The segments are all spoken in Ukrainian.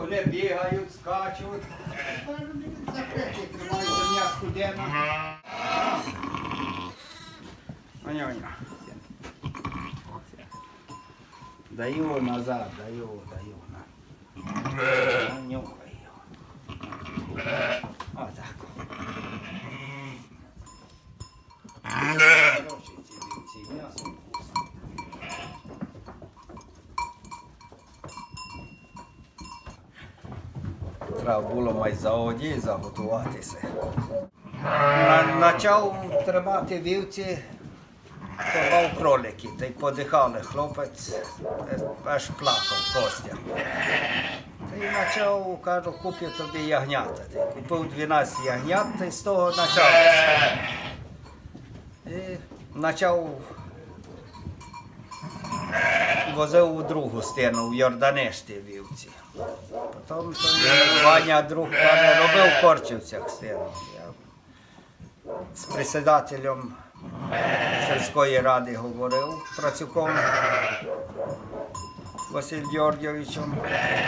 вони бігають, скачуть. Закриті тримають м'яку демо. Даю назад, даю, даю. На. Треба було май за оді заготуватися. На, почав тримати вівці, то мав кролики, та й подихали. Хлопець е, аж плакав Костя. Та й почав, кажу, куплю тобі ягнята. Та й купив 12 ягнят, та й з того почав. І почав возив у другу стіну, в Йорданешті вівці. Потім Ваня друг каже, робив в Корчівцях стіну. Я з председателем сільської ради говорив, Працюком Василь Георгійовичем.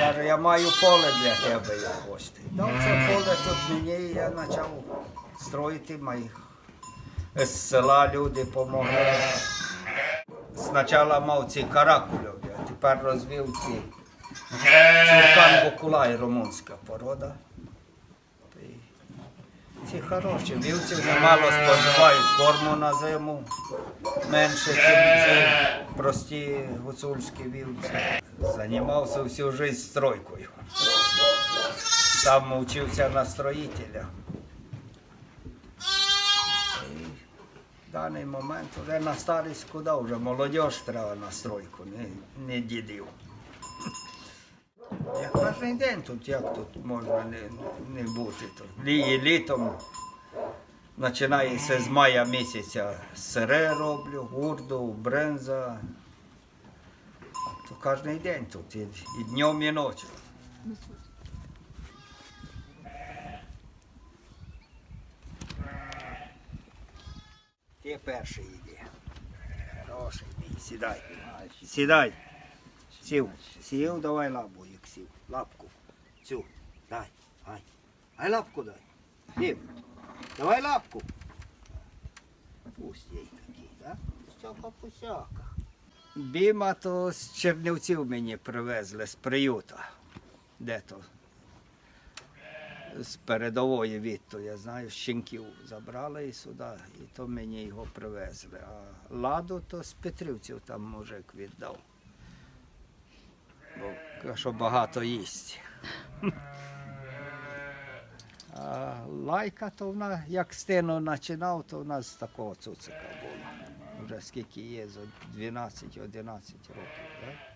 Каже, я маю поле для тебе, як хочете. Дав це поле тут мені, і я почав строїти моїх. З села люди допомогли. Спочатку мав ці каракульові, а тепер розвів ці Чуркан Бокулай, румунська порода. Ці хороші. Вівці вже мало споживають корму на зиму, менше, ніж ці прості гуцульські вівці. Займався всю життя стройкою. Сам вчився на строїтеля. В даний момент вже на старість куди, вже молодь треба на стройку, не, не дідів. Як кожен день тут, як тут можна не, не бути тут. Лі, літом починається з мая місяця сире роблю, гурду, бренза. То кожен день тут, і, і днем, і ночі. Ти перший йди. Хороший мій, сідай. Сідай. Сів, сів, давай лапу, як сів. Лапку. Цю. Дай. Ай. Ай лапку дай. Сів. Давай лапку. Пустій такий, так? Пустяка, пустяка. Біма то з Чернівців мені привезли з приюта. Де то? З передової відту, я знаю, щенків забрали і сюди, і то мені його привезли. А ладу то з Петрівців там мужик віддав. Бо що багато їсть. А лайка, то вона, як стину починав, то в нас з такого цуцика було. Вже скільки є, за 12-11 років. Так?